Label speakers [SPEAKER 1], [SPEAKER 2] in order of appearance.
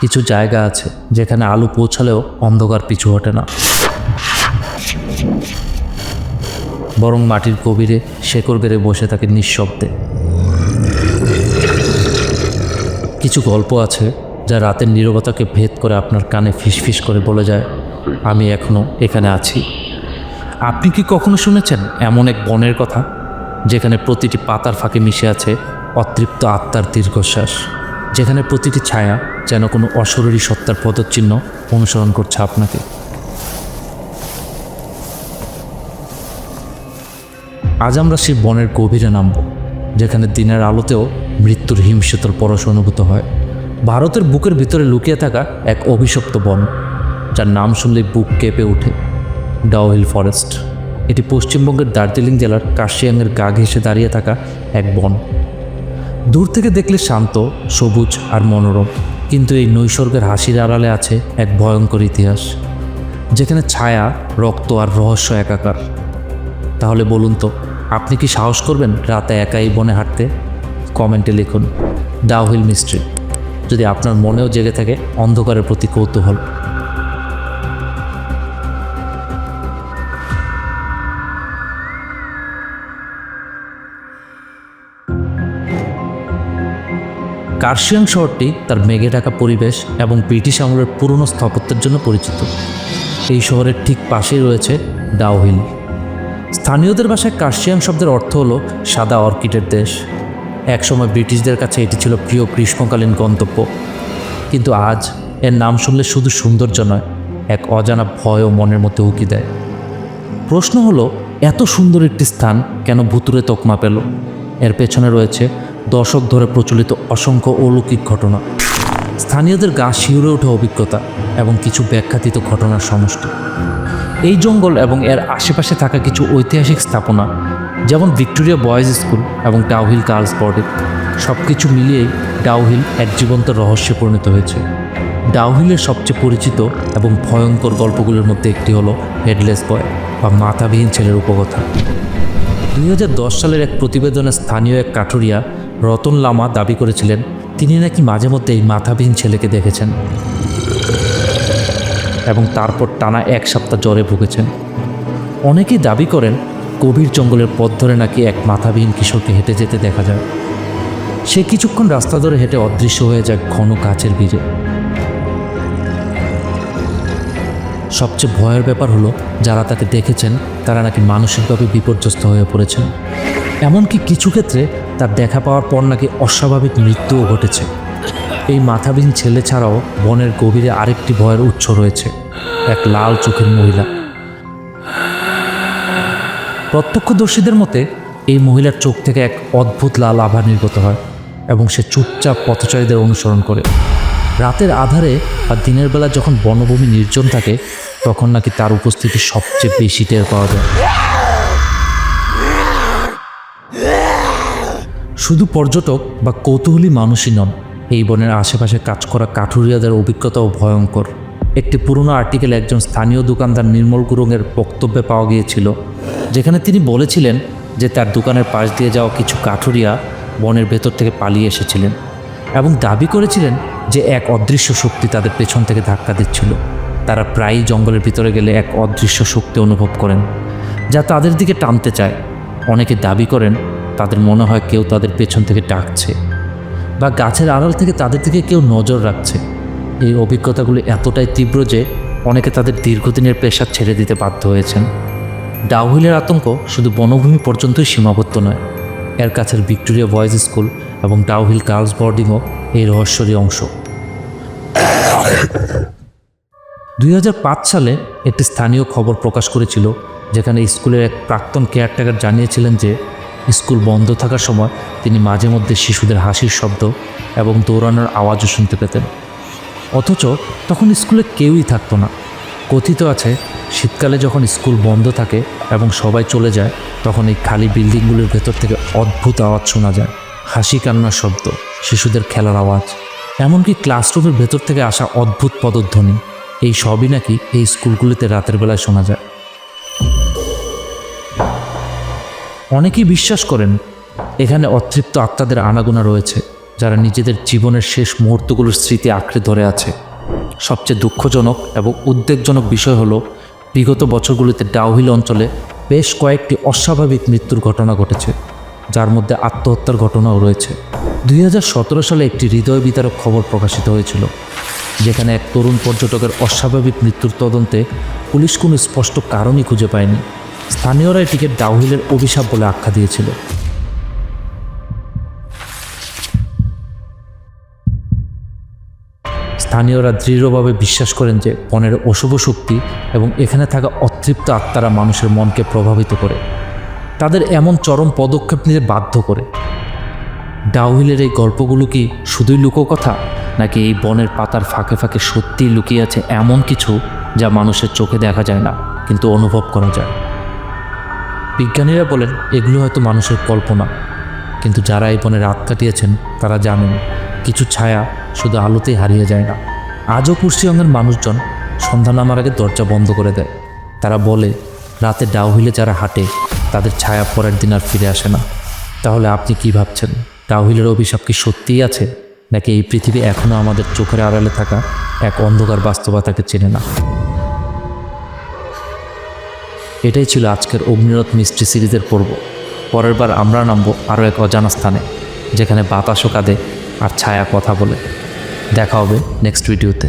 [SPEAKER 1] কিছু জায়গা আছে যেখানে আলু পৌঁছালেও অন্ধকার পিছু হটে না। বরং মাটির গভীরে শেকড় বেড়ে বসে থাকে নিঃশব্দে। কিছু গল্প আছে যা রাতের নীরবতাকে ভেদ করে আপনার কানে ফিসফিস করে বলে যায়, আমি এখনও এখানে আছি। আপনি কি কখনো শুনেছেন এমন এক বনের কথা, যেখানে প্রতিটি পাতার ফাঁকে মিশে আছে অতৃপ্ত আত্মার দীর্ঘশ্বাস? যেখানে প্রতিটি ছায়া যেন কোনো অশরীরী সত্তার পদচিহ্ন অনুসরণ করছে আপনাকে? আজ আমরা সেই বনের গভীরে নামব, যেখানে দিনের আলোতেও মৃত্যুর হিমশীতল পরশ অনুভূত হয়। ভারতের বুকের ভিতরে লুকিয়ে থাকা এক অভিশপ্ত বন, যার নাম শুনলেই বুক কেঁপে ওঠে। Dow Hill forest. এটি পশ্চিমবঙ্গের দার্জিলিং জেলার কার্শিয়াংয়ের গা ঘেঁষে দাঁড়িয়ে থাকা এক বন। দূর থেকে দেখলে শান্ত, সবুজ আর মনোরম, কিন্তু এই নৈসর্গের হাসির আড়ালে আছে এক ভয়ঙ্কর ইতিহাস, যেখানে ছায়া, রক্ত আর রহস্য একাকার। তাহলে বলুন তো, আপনি কি সাহস করবেন রাতে একা এই বনে হাঁটতে? কমেন্টে লিখুন ডাউহিল মিস্ট্রি। যদি আপনার মনেও জেগে থাকে, অন্ধকারের প্রতি কৌতূহল। কার্শিয়াং শহরটি তার মেঘে ঢাকা পরিবেশ এবং ব্রিটিশ আমলের পুরনো স্থাপত্যের জন্য পরিচিত। এই শহরের ঠিক পাশেই রয়েছে ডাউহিল স্থানীয়দের ভাষায় কার্শিয়ান শব্দের অর্থ হলো সাদা অর্কিডের দেশ। একসময় ব্রিটিশদের কাছে এটি ছিল প্রিয় গ্রীষ্মকালীন গন্তব্য। কিন্তু আজ এর নাম শুনলে শুধু সৌন্দর্য নয়, এক অজানা ভয়ও মনের মধ্যে উকি দেয়। প্রশ্ন হলো, এত সুন্দর একটি স্থান কেন ভুতুরে তকমা পেল? এর পেছনে রয়েছে দশক ধরে প্রচলিত অসংখ্য অলৌকিক ঘটনা। স্থানীয়দের গা শিউরে ওঠে অভিজ্ঞতা এবং কিছু ব্যাখ্যাতীত ঘটনার সমষ্টি। এই জঙ্গল এবং এর আশেপাশে থাকা কিছু ঐতিহাসিক স্থাপনা, যেমন ভিক্টোরিয়া বয়েজ স্কুল এবং ডাউহিল গার্লস বর্ডে সব কিছু মিলিয়েই ডাউহিল এক জীবন্ত রহস্যে পরিণত হয়েছে। ডাউহিলের সবচেয়ে পরিচিত এবং ভয়ঙ্কর গল্পগুলির মধ্যে একটি হলো হেডলেস বয় বা মাথাবিহীন ছেলের উপকথা। দুই হাজার দশ সালের এক প্রতিবেদনে স্থানীয় এক কাঠুরিয়া রতন লামা দাবি করেছিলেন, তিনি নাকি মাঝে মধ্যে এই মাথাবিহীন ছেলেকে দেখেছেন এবং তারপর টানা এক সপ্তাহ জ্বরে ভুগেছেন। অনেকেই দাবি করেন, গভীর জঙ্গলের পথ ধরে নাকি এক মাথাবিহীন কিশোরকে হেঁটে যেতে দেখা যায়। সে কিছুক্ষণ রাস্তা ধরে হেঁটে অদৃশ্য হয়ে যায় ঘন গাছের ভিড়ে সবচেয়ে ভয়ের ব্যাপার হলো, যারা তাকে দেখেছেন, তারা নাকি মানসিকভাবে বিপর্যস্ত হয়ে পড়েছেন। এমনকি কিছু ক্ষেত্রে তার দেখা পাওয়ার পর নাকি অস্বাভাবিক মৃত্যুও ঘটেছে। এই মাথাবিহীন ছেলে ছাড়াও বনের গভীরে আরেকটি ভয়ের উৎস রয়েছে, এক লাল চোখের মহিলা। প্রত্যক্ষদর্শীদের মতে, এই মহিলার চোখ থেকে এক অদ্ভুত লাল আভা নির্গত হয় এবং সে চুপচাপ পথচারীদের অনুসরণ করে। রাতের আধারে বা দিনের বেলা যখন বনভূমি নির্জন থাকে, তখন নাকি তার উপস্থিতি সবচেয়ে বেশি টের পাওয়া যায়। শুধু পর্যটক বা কৌতূহলী মানুষই নন, এই বনের আশেপাশে কাজ করা কাঠুরিয়াদের অভিজ্ঞতাও ভয়ঙ্কর। একটি পুরনো আর্টিকেল একজন স্থানীয় দোকানদার নির্মল গুরুংয়ের বক্তব্যে পাওয়া গিয়েছিল, যেখানে তিনি বলেছিলেন যে তার দোকানের পাশ দিয়ে যাওয়া কিছু কাঠুরিয়া বনের ভেতর থেকে পালিয়ে এসেছিলেন এবং দাবি করেছিলেন যে এক অদৃশ্য শক্তি তাদের পেছন থেকে ধাক্কা দিচ্ছিল। তারা প্রায়ই জঙ্গলের ভিতরে গেলে এক অদৃশ্য শক্তি অনুভব করেন, যা তাদের দিকে টানতে চায়। অনেকে দাবি করেন, তাদের মনে হয় কেউ তাদের পেছন থেকে ডাকছে বা গাছের আড়াল থেকে তাদের দিকে কেউ নজর রাখছে। এই অভিজ্ঞতাগুলি এতটাই তীব্র যে অনেকে তাদের দীর্ঘদিনের পেশা ছেড়ে দিতে বাধ্য হয়েছেন। ডাউহিলের আতঙ্ক শুধু বনভূমি পর্যন্তই সীমাবদ্ধ নয়, এর কাছের ভিক্টোরিয়া বয়েজ স্কুল এবং ডাউহিল গার্লস বোর্ডিংও এই রহস্যরই অংশ। দুই হাজার পাঁচ সালে একটি স্থানীয় খবর প্রকাশ করেছিল, যেখানে স্কুলের এক প্রাক্তন কেয়ারটেকার জানিয়েছিলেন যে স্কুল বন্ধ থাকার সময় তিনি মাঝে মধ্যে শিশুদের হাসির শব্দ এবং দৌড়ানোর আওয়াজও শুনতে পেতেন। অথচ তখন স্কুলে কেউই থাকতো না। কথিত আছে, শীতকালে যখন স্কুল বন্ধ থাকে এবং সবাই চলে যায়, তখন এই খালি বিল্ডিংগুলির ভেতর থেকে অদ্ভুত আওয়াজ শোনা যায়। হাসি কান্নার শব্দ, শিশুদের খেলার আওয়াজ। এমনকি ক্লাসরুমের ভেতর থেকে আসা অদ্ভুত পদধ্বনি, এই সবই নাকি এই স্কুলগুলিতে রাতের বেলায় শোনা যায়। অনেকেই বিশ্বাস করেন, এখানে অতৃপ্ত আত্মাদের আনাগোনা রয়েছে, যারা নিজেদের জীবনের শেষ মুহূর্তগুলোর স্মৃতি আঁকড়ে ধরে আছে। সবচেয়ে দুঃখজনক এবং উদ্বেগজনক বিষয় হলো, বিগত বছরগুলিতে ডাউহিল অঞ্চলে বেশ কয়েকটি অস্বাভাবিক মৃত্যুর ঘটনা ঘটেছে, যার মধ্যে আত্মহত্যার ঘটনাও রয়েছে। দুই হাজার সতেরো সালে একটি হৃদয় বিতারক খবর প্রকাশিত হয়েছিল, যেখানে এক তরুণ পর্যটকের অস্বাভাবিক মৃত্যুর তদন্তে পুলিশ কোনো স্পষ্ট কারণই খুঁজে পায়নি। স্থানীয়রা এটিকে ডাউহিলের অভিশাপ বলে আখ্যা দিয়েছিল। স্থানীয়রা দৃঢ়ভাবে বিশ্বাস করেন যে বনের অশুভ শক্তি এবং এখানে থাকা অতৃপ্ত আত্মারা মানুষের মনকে প্রভাবিত করে। তাদের এমন চরম পদক্ষেপ নিতে বাধ্য করে। ডাউহিলের এই গল্পগুলো কি শুধুই লুকোকথা? নাকি এই বনের পাতার ফাঁকে ফাঁকে সত্যিই লুকিয়ে আছে এমন কিছু যা মানুষের চোখে দেখা যায় না, কিন্তু অনুভব করা যায়? বিজ্ঞানীরা বলেন, এগুলো হয়তো মানুষের কল্পনা। কিন্তু যারা এই বনে রাত কাটিয়েছেন, তারা জানেন, কিছু ছায়া শুধু আলোতেই হারিয়ে যায় না। আজও কুর্সিয়ঙ্গের মানুষজন সন্ধ্যা নামার আগে দরজা বন্ধ করে দেয়। তারা বলে, রাতে ডাউহিলে যারা হাঁটে, তাদের ছায়া পরের দিন আর ফিরে আসে না। তাহলে আপনি কি ভাবছেন? ডাউহিলের অভিশাপ কি সত্যিই আছে? নাকি এই পৃথিবী এখনও আমাদের চোখের আড়ালে থাকা এক অন্ধকার বাস্তবতাকে চেনে না? এটাই ছিল আজকের অগ্নিরথ মিস্ট্রি সিরিজের পর্ব। পরের বার আমরা নামব আরও এক অজানা স্থানে, যেখানে বাতাসও কাঁদে আর ছায়া কথা বলে। দেখা হবে নেক্সট ভিডিওতে